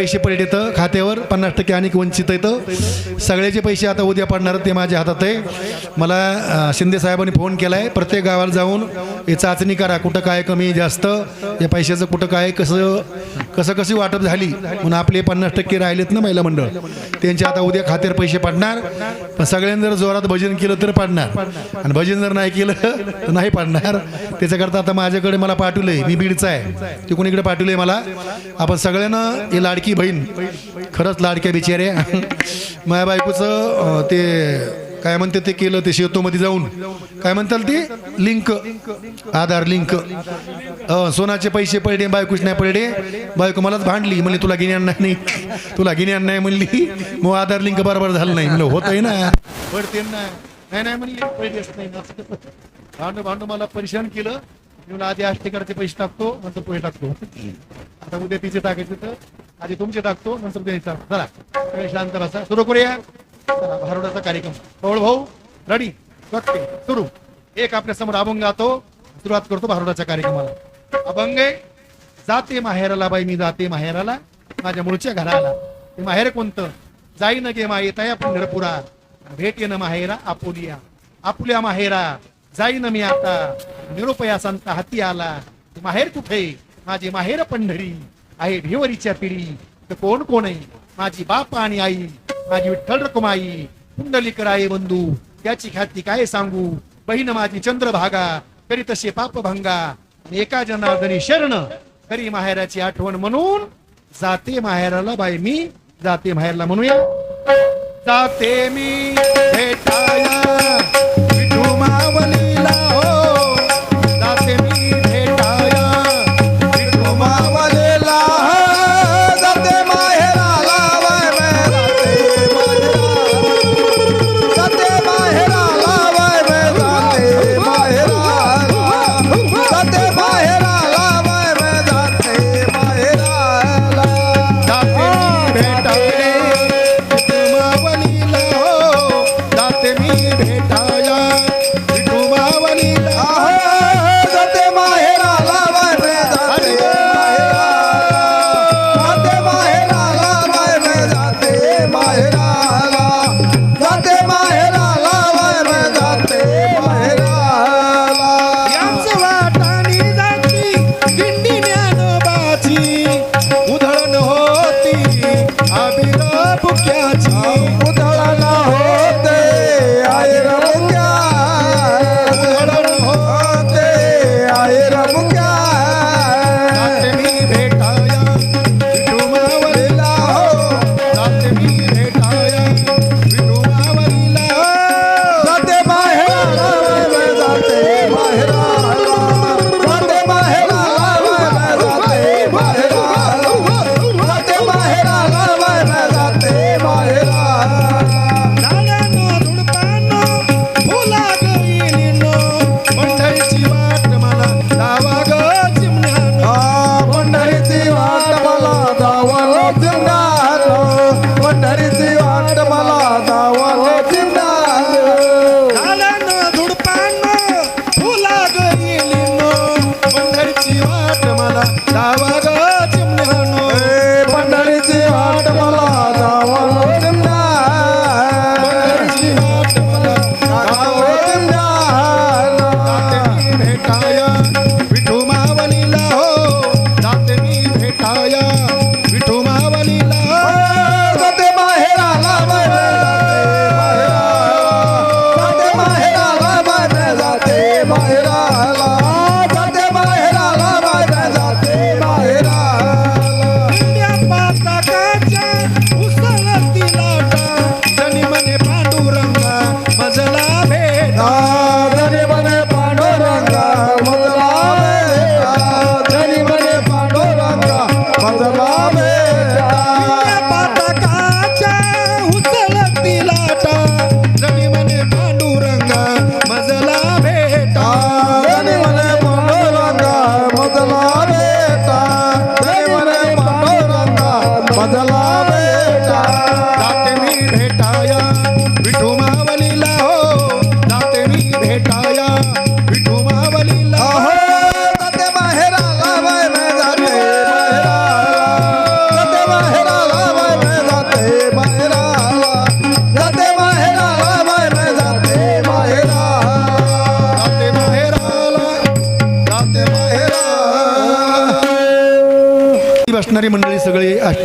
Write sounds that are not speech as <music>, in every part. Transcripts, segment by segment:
पैसे पडले तर खात्यावर पन्नास टक्के आणि वंचित येतं सगळ्याचे पैसे आता उद्या पडणार ते माझ्या हातात आहे. मला शिंदे साहेबांनी फोन केला आहे प्रत्येक गावाला जाऊन हे चाचणी करा कुठं काय कमी जास्त या पैशाचं कुठं काय कसं कसं कशी वाटप झाली? म्हणून आपले पन्नास टक्के राहिलेत ना महिला मंडळ. त्यांच्या आता उद्या खात्यावर पैसे पडणार. पण सगळ्यांनी जर जोरात भजन केलं तर पडणार. आणि भजन जर नाही केलं तर नाही पडणार. त्याच्याकरता आता माझ्याकडे मला पाठवलंय मी बीडचा आहे. ते कोणीकडे पाठवलंय मला. आपण सगळ्यांना हे लाडकी बहीण? खरंच लाडक्या बिचाऱ्या माझ्या बायकोचं ते काय म्हणते ते केलं ते शेतोमध्ये जाऊन. काय म्हणताल ते? लिंक. आधार लिंक. सोनाचे पैसे पडले बायकोच नाही पडले. बायको मलाच भांडली. म्हणली तुला गिन्यान नाही. तुला गिन्यान नाही म्हणली. मग आधार लिंक बरोबर झालं नाही. म्हणलं होत आहे ना. पडते ना. नाही नाही म्हणली नाही. भांडू भांडू मला परेशान केलं. आधी आष्टेकरचे पैसे टाकतो नंतर पैसे टाकतो. आता उद्या तिचे टाकायचे तर आधी तुमचे टाकतो नंतर उद्या चला सगळे शांत बसा सुरू करूया. चला, भारुडाचा कार्यक्रम. पवळ भाऊ रडी बघते सुरू. एक आपल्यासमोर अभंग गातो. सुरुवात करतो भारुडाच्या कार्यक्रमाला. अभंगे जाते माहेराला बाई मी जाते माहेराला. माझ्या मुळच्या घराला. ते माहेर कोणतं? जाईन गे माये तया पंढरपुरा भेट न माहेरा आपुलिया. आपुल्या माहेरा जाईन मी आता. निरुपया संत हाती आला. माहेर कुठे? माझे माहेर पंढरी. आहे भिवरीच्या पिढी. तर कोण कोण आहे? माझी बाप आणि आई माझी विठ्ठल रकुमाई पुंडलिक राये बंधू त्याची ख्याती काय सांगू? बहीण माझी चंद्रभागा करी तसे पाप भंगा. एका जनार्दनी शरण करी माहेराची आठवण म्हणून. जाते माहेराला बाई मी जाते माहेरला म्हणूया. जाते मी.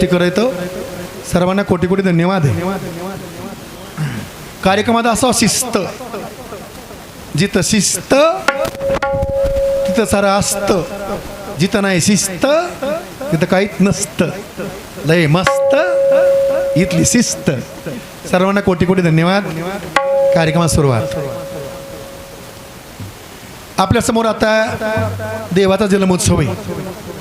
विनंती करायतो सर्वांना कोटी कोटी धन्यवाद आहे. कार्यक्रमात असा शिस्त. जिथं शिस्त तिथं सारं असतं जिथं नाही शिस्त तिथं काहीच नसतं. लय मस्त इथली शिस्त. सर्वांना कोटी कोटी धन्यवाद. कार्यक्रमात सुरुवात. आपल्यासमोर आता देवाचा जन्मोत्सव आहे.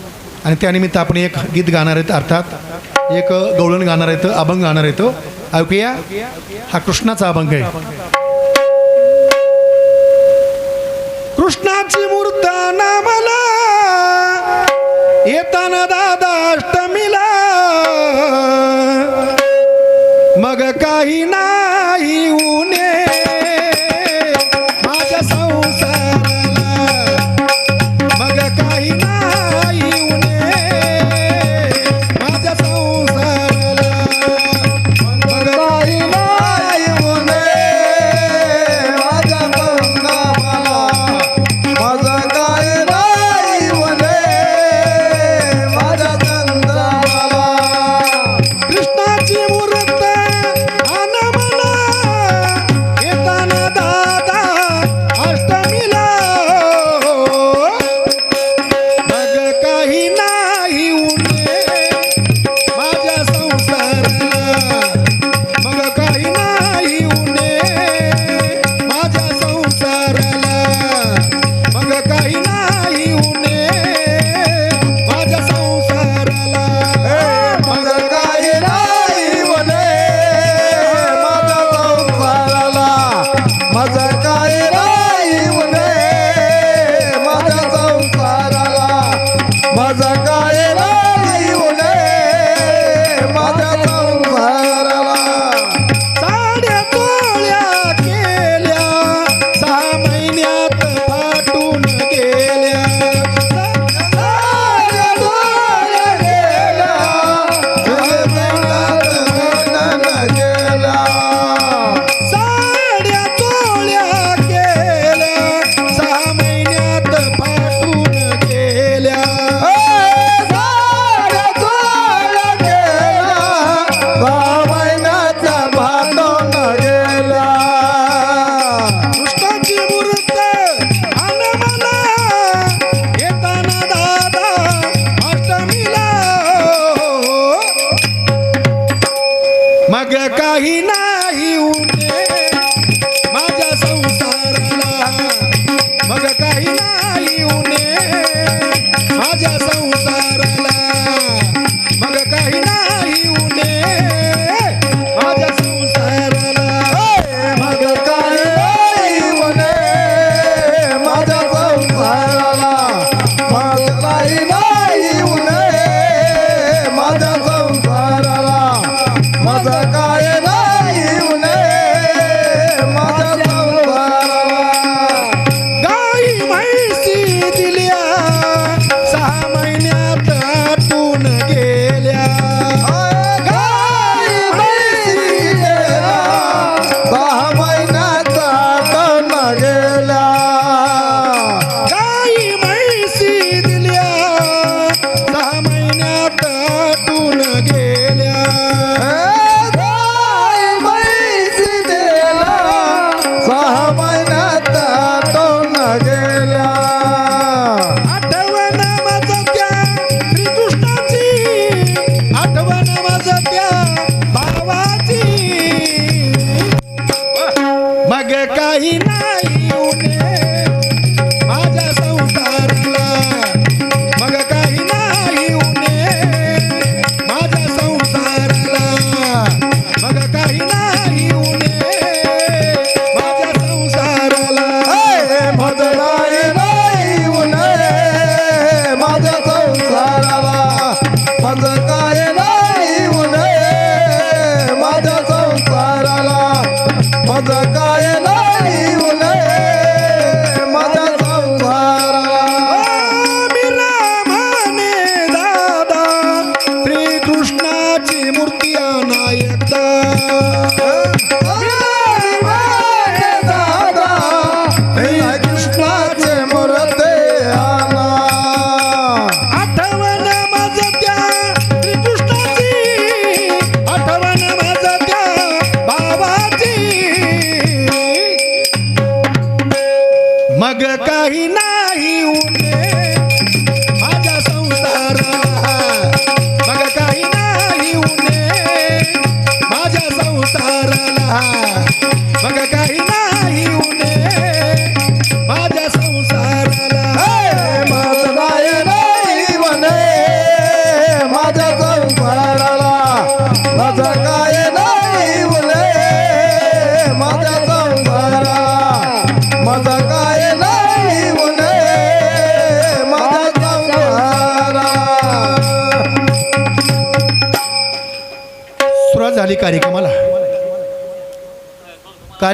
आणि त्यानिमित्त आपण एक गीत गाणार आहेत अर्थात एक गवळण गाणार आहेत अभंग गाणार येतो ऐकूया? हा कृष्णाचा अभंग आहे. कृष्णाची मूर्त नामाला येताना दादाष्टमीला मग काही ना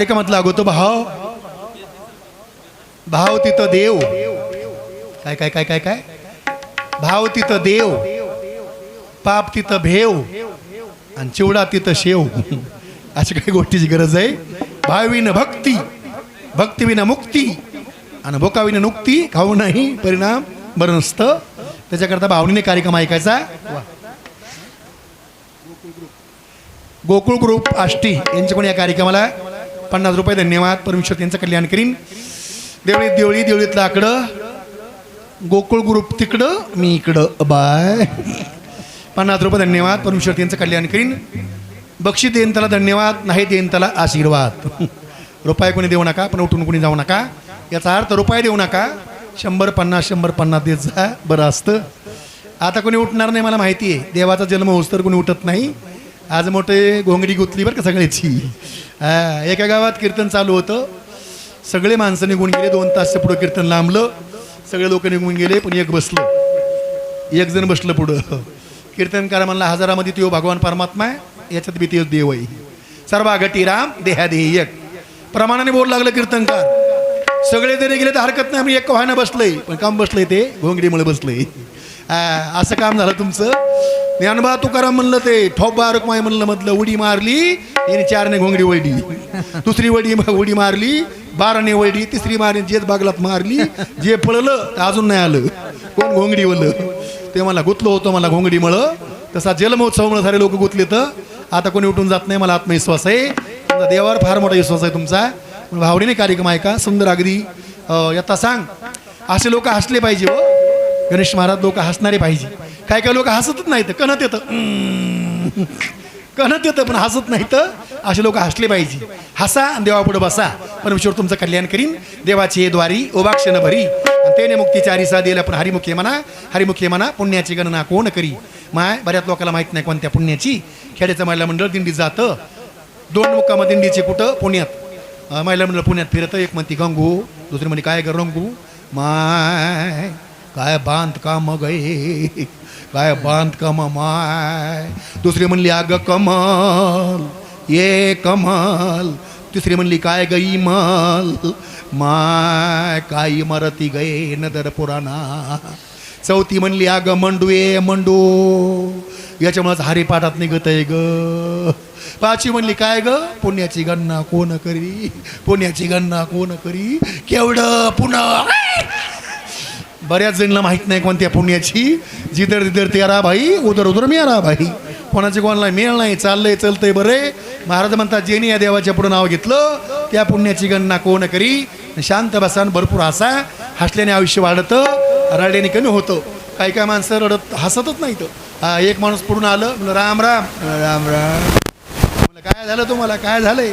कार्यक्रमात लागतो भाव. भाव तिथं देव. काय काय काय काय काय? भाव तिथं देव. पाप तिथं भेव. आणि चिवडा तिथं शेव. अशा काही गोष्टीची गरज आहे. भावीन भक्ती. भक्तीविना मुक्ती. आणि भोकाविना नुक्ती खाऊ नाही परिणाम बरं नसतं त्याच्याकरता भावनीने कार्यक्रम ऐकायचा. गोकुळ ग्रुप आष्टी यांच्याकडून या कार्यक्रमाला पन्नास रुपये धन्यवाद. परमेश्वर त्यांचं कल्याण करीन. देवळीत देवळी देवळीतलं आकडं. गोकुळ ग्रुप तिकडं मी इकडं. बाय. पन्नास रुपये धन्यवाद. परमेश्वर त्यांचं कल्याण करीन. बक्षीस देईन त्याला धन्यवाद नाही देईन त्याला आशीर्वाद. रुपये कोणी देऊ नका पण उठून कोणी जाऊ नका. याचा अर्थ रुपये देऊ नका. शंभर पन्नास शंभर पन्नास देत जा. बरं असतं. आता कोणी उठणार नाही मला माहिती आहे देवाचा जन्म होस तर कोणी उठत नाही. आज मोठे घोंगडी गुतली बरं का सगळ्याची. हा, एका गावात कीर्तन चालू होतं. सगळे माणसं निघून गेले दोन तासच्या पुढं कीर्तन लांबलं. सगळे लोक निघून गेले पण एक बसलं. एक जण बसलं पुढं. कीर्तनकार म्हणला हजारामध्ये तो भगवान परमात्मा आहे याच्यात बी तो देव आहे. सर्वा घटी राम देहादेही एक प्रमाणाने बोल लागलं कीर्तनकार. सगळे जरी गेले तर हरकत नाही आम्ही एक व्हायनं बसलंय. पण काम बसलंय ते घोंगडीमुळे बसलंय. असं काम झालं तुमचं. ज्ञानबा तुकाराम म्हणलं ते. ठोबा रुक्माई म्हणलं म्हटलं उडी मारली याने चारने घोंगडी वळली. दुसरी वडी उडी मारली बाराने वळली तिसरी मारली जेच बागलात मारली. जे पळलं ते अजून नाही आलं. कोण घोंगडी वळलं? ते मला गुतलो होतं मला घोंगडीमुळं तसा जलमहोत्सवामुळे सारे लोक गुतले तर. आता कोणी उठून जात नाही मला आत्मविश्वास आहे. तुमचा देवावर फार मोठा विश्वास आहे तुमचा. भावडीने कार्यक्रम आहे का सुंदर अगदी. अं, यथा सांग. असे लोक हसले पाहिजे हो. गणेश महाराज लोक हसणारे पाहिजे. काय काय लोक हसतच नाहीत. कणत येतं. कणत येतं पण हसत नाही तर असे लोक हसले पाहिजे. हसा आणि देवापुढे बसा. परमेश्वर तुमचं कल्याण करीन. देवाची द्वारी ओबाक्षण भरी. आणि त्याने मुक्तीच्या हरिसा दिला पण हरिमुखे म्हणा हरिमुखे म्हणा पुण्याची गणना कोण करी? माय बऱ्याच लोकांना माहीत नाही कोणत्या पुण्याची. खेड्याचं महिला मंडळ दिंडी जातं. दोन मुक्कामा दिंडीचे कुठं? पुण्यात. महिला मंडळ पुण्यात फिरतं. एक म्हणती गंगू. दुसरी म्हणते काय कर रंगू? माय काय बांध काम काय बांधकाम माय दुसरी म्हणली अग कमल ये कमल तिसरी म्हणली काय गई मल माय काय इमारती गये नदर पुराणा. चौथी म्हणली अग मंडू ये मंडू याच्यामुळेच हरिपाठात निघत आहे ग. पाचवी म्हणली काय ग पुण्याची गणना कोण करी पुण्याची गणना कोण करी केवढं पुन्हा बऱ्याच जणला माहीत नाही कोणत्या पुण्याची. जिधर तिधर तेरा भाई उदर उदर मेरा भाई. कोणाचे कोणाला मेळ नाही चाललंय चलतंय बरे. महाराज म्हणतात जेने या देवाच्या पुढे नाव घेतलं त्या पुण्याची गणना कोण करी? शांत बसान भरपूर हसा. हसल्याने आयुष्य वाढतं रडल्याने कमी होतं. काही काय माणसं रडत हसतच नाही तर एक माणूस पुढून आलं म्हणलं राम राम. राम राम. काय झालं तुम्हाला? काय झालंय?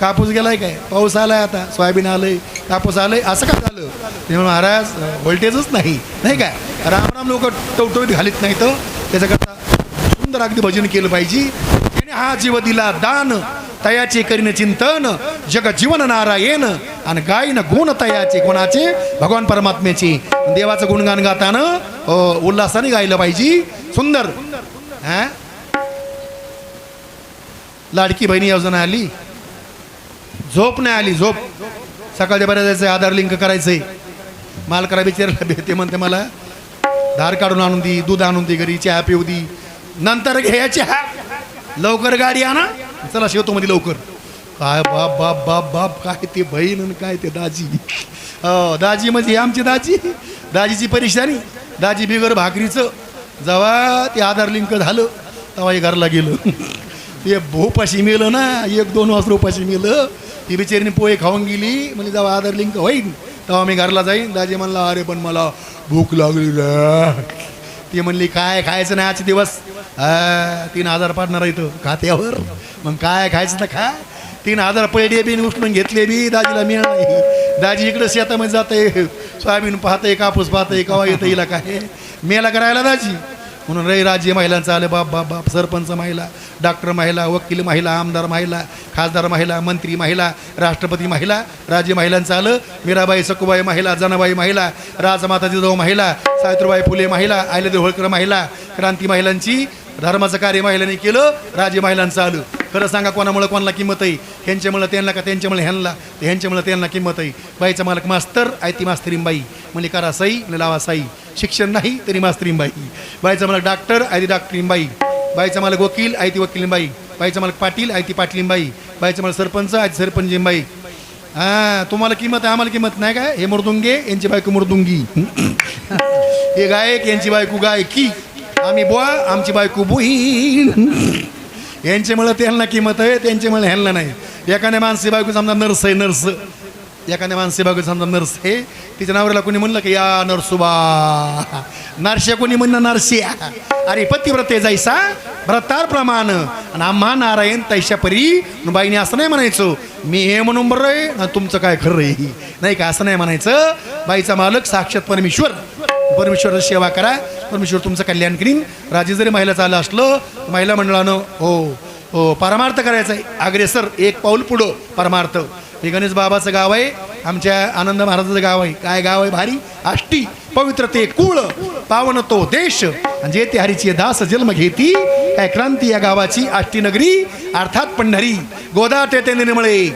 कापूस गेलाय काय? पाऊस आलाय आता सोयाबीन आलंय कापूस आलंय असं काय झालं? ते महाराज व्होल्टेजच नाही नाही काय रामराम लोक टवटवीत घालीत नाही तर हो. त्याच्याकरता सुंदर अगदी भजन केलं पाहिजे. त्याने हा जीव दिला दान तयाचे करीन चिंतन जग जीवन नारायण आणि गायन गुण तयाचे कोणाचे भगवान परमात्म्याचे. देवाचं गुणगान गाताना उल्हासाने गायलं पाहिजे. सुंदर. हा? लाडकी बहिणी योजना आली. झोप नाही आली झोप. सकाळच्या बऱ्याच जायचं आधार लिंक करायचंय. मालकरा बिचारायला भेटते म्हणते मला. धार काढून आणून दी दूध आणून दे घरी चहा पिऊ दी. नंतर घ्या चहा. लवकर गाडी आणा. चला शिवतो मध्ये लवकर. काय बाप बाप बाप बाप काय ते बहीण आणि काय ते दाजी. हो दाजी म्हणजे आमची दाजी. दाजीची परेशानी दाजी बिगर भाकरीचं. जेव्हा ते आधार लिंक झालं तेव्हा हे घरला गेलं. ते भोपाशी मेलं ना एक दोन वाजता उपाशी मेलं ती बिचारीने पोहे खाऊन गेली. म्हणजे जेव्हा आधार लिंक होईन? तेव्हा मी घरला जाईन. दाजी म्हणला अरे पण मला भूक लागली रे ती म्हणली काय खायचं नाही आजचे दिवस? हा, तीन हजार पाडणार इथं खात्यावर. मग काय खायचं तर खा. तीन हजार पैडे बी उचलून घेतले बी दाजीला मिळ दाजी इकडं शेतामध्ये जाते सोयाबीन पाहते कापूस पाहते कवा येतं हिला काय? मेला करायला दाजी. म्हणून रई राज्य महिलांचं आलं बाप बाप बाप सरपंच महिला डॉक्टर महिला वकील महिला आमदार महिला खासदार महिला मंत्री महिला राष्ट्रपती महिला राज्य महिलांचं आलं मीराबाई सकुबाई महिला जनाबाई महिला राजमाता जिजाऊ महिला सावित्रीबाई फुले महिला आयलेदेव होळकर महिला क्रांती महिलांची धर्माचं कार्य महिलांनी केलं राजे महिलांचं आलं खरं सांगा कोणामुळं कोणाला किंमत आहे? ह्यांच्यामुळं त्यांना का त्यांच्यामुळे ह्यांना? ह्यांच्यामुळं त्यांना किंमत आहे. बाईचा मालक मास्तर आहे ती मास्तरींबाई. म्हणजे करा साई म्हणजे लावा साई. शिक्षण नाही तरी मास्तरींबाई. बाईचा मालक डॉक्टर आहे ती डॉक्टरींबाई बाईचा मालक वकील आहे ती वकीलींबाई. बाईचा मालक पाटील आहे ती पाटलींबाई. बाईचा मालक सरपंच आहे ती सरपंचींबाई हां तुम्हाला किंमत आहे आम्हाला किंमत नाही काय? हे मृदुंगे यांची बायको मृदुंगी. हे गायक यांची बायको गायकी. आम्ही बुवा आमची बायको बुहीन. यांच्यामुळं त्यांना किंमत आहे त्यांच्यामुळे ह्यांना नाही. एखाद्या मानसी बायको समजा नर्स आहे नर्स. एखाद्या मानसी बायको समजा नर्स आहे तिच्या नावऱ्याला कोणी म्हणलं की या नरसुबा. नारश्या कोणी म्हणलं नारशिया अरे पतिव्रते जायसा? व्रतार प्रमाण. आणि आम्हा नारायण तैशा परी बाईने असं नाही म्हणायचं. मी हे म्हणून बरं आहे तुमचं काय खरं आहे? नाही का असं नाही म्हणायचं. बाईचा मालक साक्षात परमेश्वर. परमेश्वराची सेवा करा. परमेश्वर तुमचं कल्याण करीन. राजे जरी महिला चाललं असलं महिला मंडळानं हो हो परमार्थ करायचं आहे. अग्रेसर एक पाऊल पुढं परमार्थ. हे गणेश बाबाचं गाव आहे. आमच्या आनंद महाराजाचं गाव आहे. काय गाव आहे? भारी. आष्टी पवित्र ते कुळ पावन तो देश. जे ते हरीची दास जन्म घेती काय क्रांती या गावाची आष्टी नगरी अर्थात पंढरी. गोदा तेथे निर्मळे.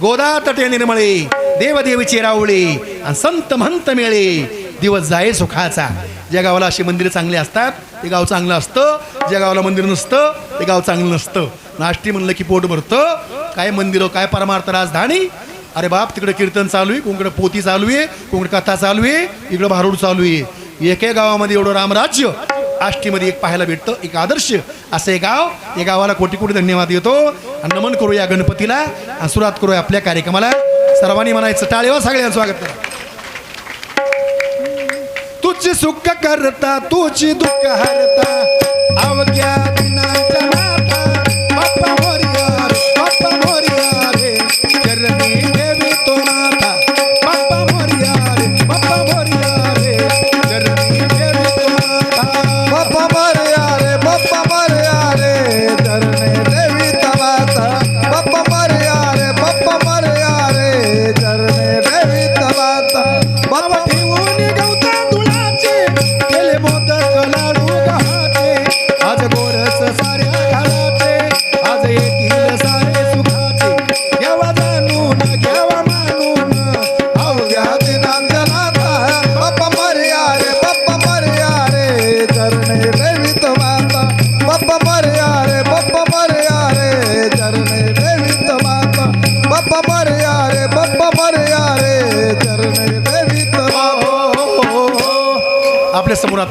गोदा तटे निर्मळे. देवदेवीचे रावळे. आणि संत महंत मिळे. दिवस जाईल सुखाचा. ज्या गावाला अशी मंदिरं चांगली असतात ते गाव चांगलं असतं. ज्या गावाला मंदिर नसतं ते गाव चांगलं नसतं. नाष्टी म्हणलं की पोट भरतं. काय मंदिरं काय परमार्थ राजधानी? अरे बाप तिकडे कीर्तन चालू आहे कोणकडे पोती चालू आहे कोणकडे कथा चालू आहे इकडं भारूड चालू आहे. एके गावामध्ये एवढं रामराज्य आष्टीमध्ये एक पाहायला भेटतं एक आदर्श. असं हे गाव या गावाला कोटी कोटी धन्यवाद देतो. आणि नमन करूया गणपतीला आणि सुरुवात करूया आपल्या कार्यक्रमाला. सर्वांनी म्हणायचं टाळेवा सगळ्यांचं स्वागत करा. तुझी सुख करता तुझी दुःख हरता. अवघ्या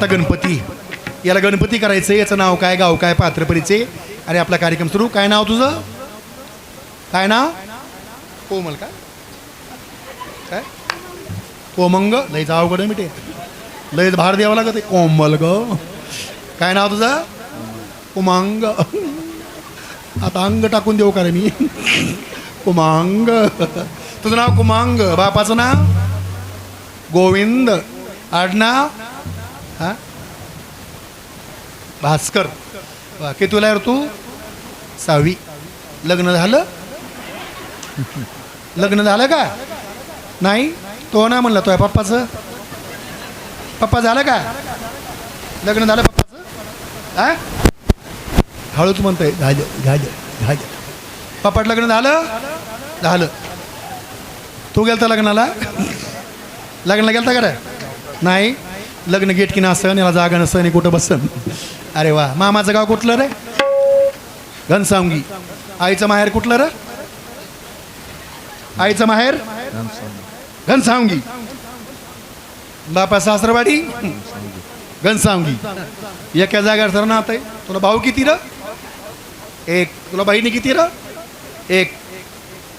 आता गणपती. याला गणपती करायचं याचं नाव काय गाव काय पात्रपरीचे? आणि आपला कार्यक्रम सुरू. काय नाव तुझं? काय नाव? कोमल का? काय? कोमंग. लय अवघड गड मिटे लयच भार द्यावं लागत कोमल ग. काय नाव तुझं? कुमांग आता अंग टाकून देऊ का रे मी? कुमांग तुझं नाव कुमांग. बापाचं नाव? गोविंद. आडनाव? हा? भास्कर. वा, किती तुला तू? सहावी लग्न झालं? लग्न झालं का? नाही? तो ना म्हणला तो पप्पाचं. पप्पा झालं का? लग्न झालं पप्पाचं? हा? हळूच म्हणतोय झालं झालं झालं. पप्पाट लग्न झालं? झालं. तू गेलता लग्नाला? लग्नाला गेलता का नाही? लग्न गेट की नसन याला जागा नसन आणि कुठं बसन? अरे वा. मामाचं गाव कुठलं रे? घनसावंगी. आईचं माहेर कुठलं र? आईचं माहेर? घनसावंगी. बापा सासरवाडी? घनसावंगी. एका जागेवर सर नात आहे. तुला भाऊ किती र? एक. तुला बहिणी किती र? एक.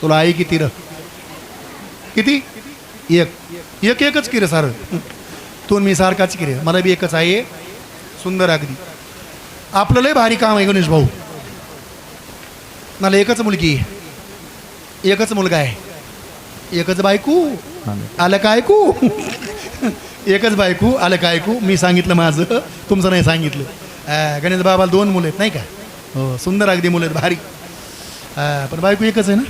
तुला आई किती र? किती? एक. एक एकच की रे सारं? तू मी सारखाच किरे मला बी एकच आहे. सुंदर अगदी. आपलं लय भारी काम आहे गणेश भाऊ. मला एकच मुलगी एकच मुलगा आहे. एकच बायकू. आलं का ऐकू? एकच बायकू आलं का ऐकू? मी सांगितलं माझं. तुमचं नाही सांगितलं. गणेश बाबाला दोन मुलं आहेत नाही का? हो सुंदर अगदी मुलं आहेत भारी. पण बायको एकच आहे ना?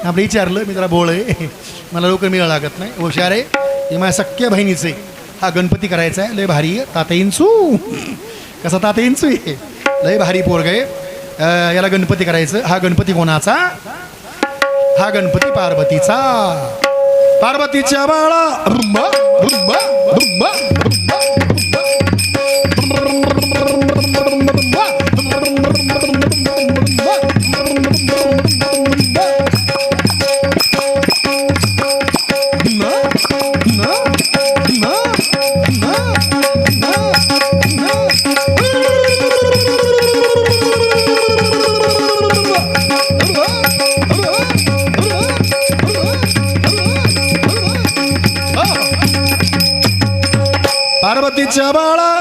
आपलं विचारलं मी जरा बोळ आहे. मला लवकर मिळावं लागत नाही. हुशार आहे. हे माझ्या सख्या बहिणीचं. आहे हा गणपती करायचा आहे. लय भारी आहे. कसा ताता आहे? लय भारी पोरग आहे. याला गणपती करायचं. हा गणपती कोणाचा? हा गणपती पार्वतीचा. पार्वतीच्या बाळा. પાર્વતી ચાબાળા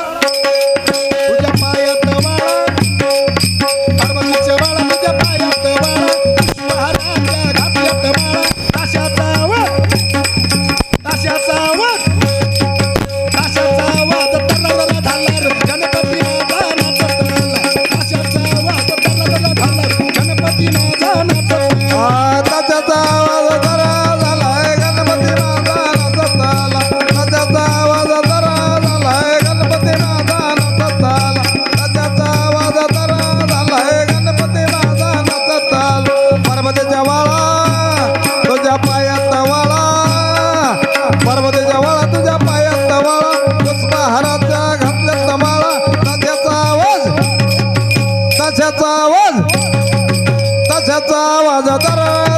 त्याचा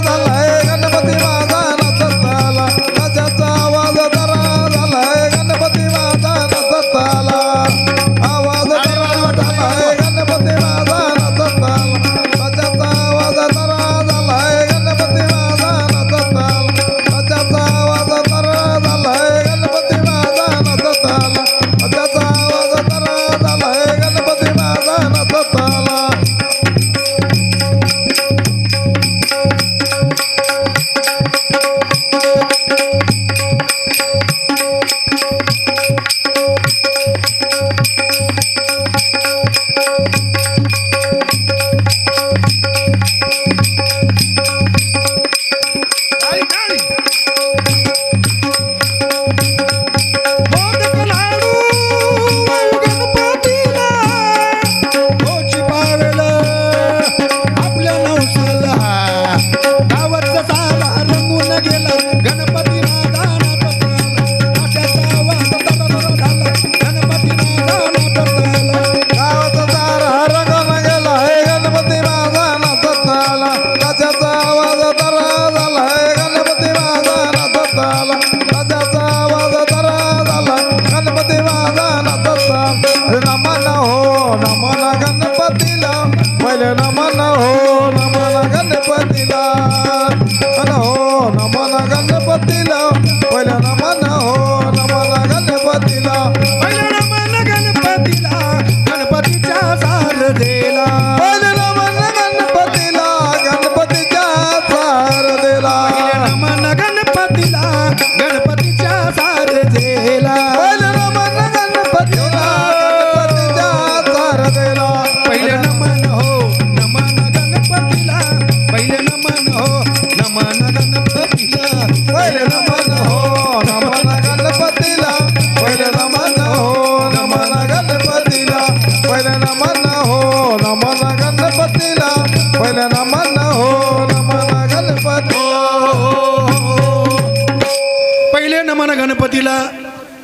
गणपतीला गणपतीच्या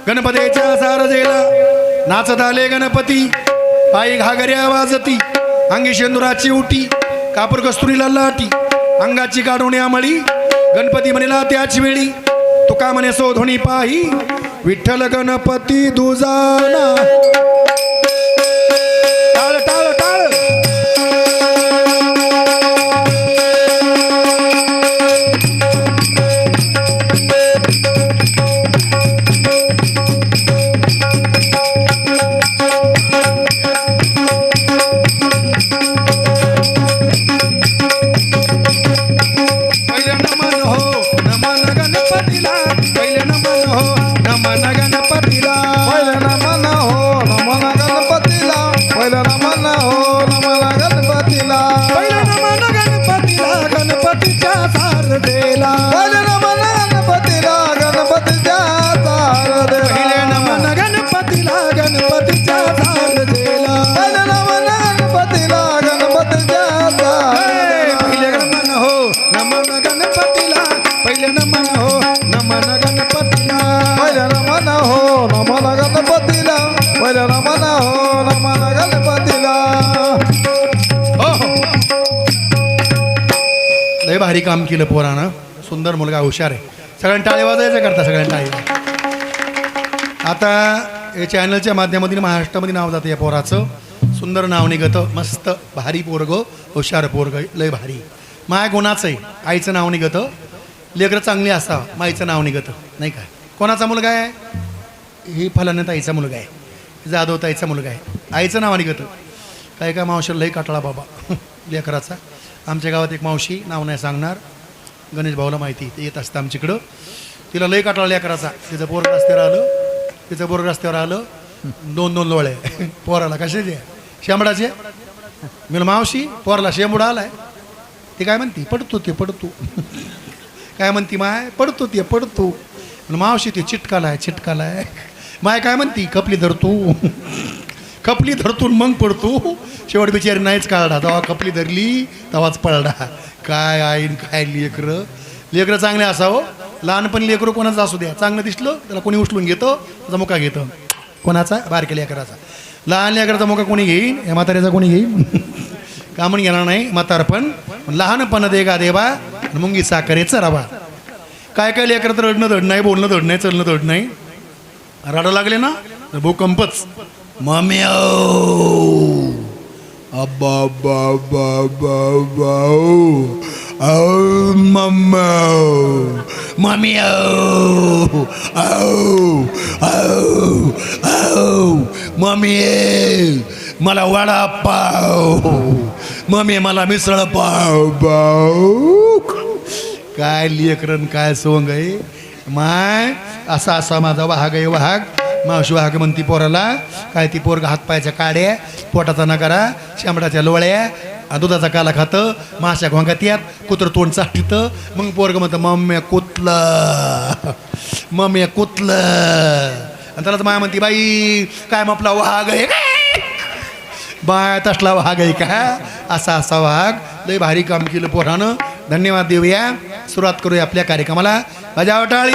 गणपतीच्या सारजेला नाचत आले गणपती. पायी घागऱ्या वाजती अंगी शेंदुराची उटी कापूर कस्तुरीला लाटी अंगाची काढून आमळी. गणपती म्हणेला त्याच वेळी तुका म्हणे सोधोणी पाही विठ्ठल गणपती दुजाना. पहिलं हो नमन गणपतीला. पहिलं नमन हो नमन गणपतीला. हो, हो. लय भारी काम केलं पोरानं. सुंदर मुलगा हुशार आहे. सगळ्यांनी टाळे वाजायचं करता सगळ्यांनी टाळे. आता या चॅनलच्या माध्यमातून महाराष्ट्रामध्ये नाव जातं या पोराचं. सुंदर नाव निघतं मस्त भारी पोरग हुशार पोरग लय भारी. माया गुणाचं आहे. आईचं नाव निघतं. लेकरं चांगली असावं माईचं नाव निघतं. नाही काय कोणाचा मुलगा आहे? ही फलानं ताईचा मुलगा आहे. जाधव ताईचा मुलगा आहे. आईचं नाव निघतं काय काय मावशीला लई काटळा बाबा. <laughs> लेकराचा. आमच्या गावात एक मावशी नाव नाही सांगणार. गणेश भाऊला माहिती ते येत असतं आमच्याकडं. तिला लई काटळा लेकराचा. तिचं पोर रस्त्यावर आलं. तिचं पोर रस्त्यावर आलं. दोन दोन लोळे <laughs> पोराला कशाचे शेंबडाचे? मी मावशी पोराला शेंबडा आलाय. ते काय म्हणते? पडतो ते पडतो. <laughs> काय म्हणती माय? पडतो ते पडतो. मावशी ते चिटकालाय चिटकालाय. माय काय म्हणती कपली धरतो कपली धरतून मग पडतो शेवट बिचारी नाहीच काढा. तेव्हा कपली धरली तेव्हाच पळडा. काय आईन काय लेकरं? लेकरं चांगले असावं. लहानपणी लेकरं कोणाचं असू द्या. चांगलं दिसलं त्याला कोणी उचलून घेतं त्याचा मुका घेतं. कोणाचा? बारक्या लेकराचा. लहान लेकराचा मुका कोणी घेईन? या म्हाताऱ्याचा कोणी घेईन? का म्हणून घेणार नाही. म्हातारपण. लहानपण दे गा देवा. आणि मुंगी साखरेचं रवा. काय काय लेकरं तर रडणं धड नाही बोलणं धड नाही चलणं धड नाही रडा लागले ना तर भूकंपच मम्मी अब्बा अब्बा अब्बा अब्बा अब्बा औ. मम्मा मम्मी औ औ. मम्मी मला वडा पाव. मम्मी मला मिसळ पाव पाव. काय लेकरन काय सोंग आहे? माय असा असा माझा वाहग आहे वाहक. मावशी वाहक म्हणती पोराला काय ती पोरग हातपायच्या काड्या पोटाचा नकारा शेंबडाच्या लोळ्या दुधाचा काला खातं माशा घोंगात यात कुत्र तोंड चाटीतं मग पोरग म्हणतं मम्म्या कुतलं. मम्म्या कुतलं. आणि त्याला तर माया म्हणती बाई काय म्हपला आपला वाहग आहे बाय तसला वाघ आहे का? असा असा वाघ लय भारी काम केलं पोरानं. धन्यवाद देऊया. सुरुवात करूया आपल्या कार्यक्रमाला. बजावटाळी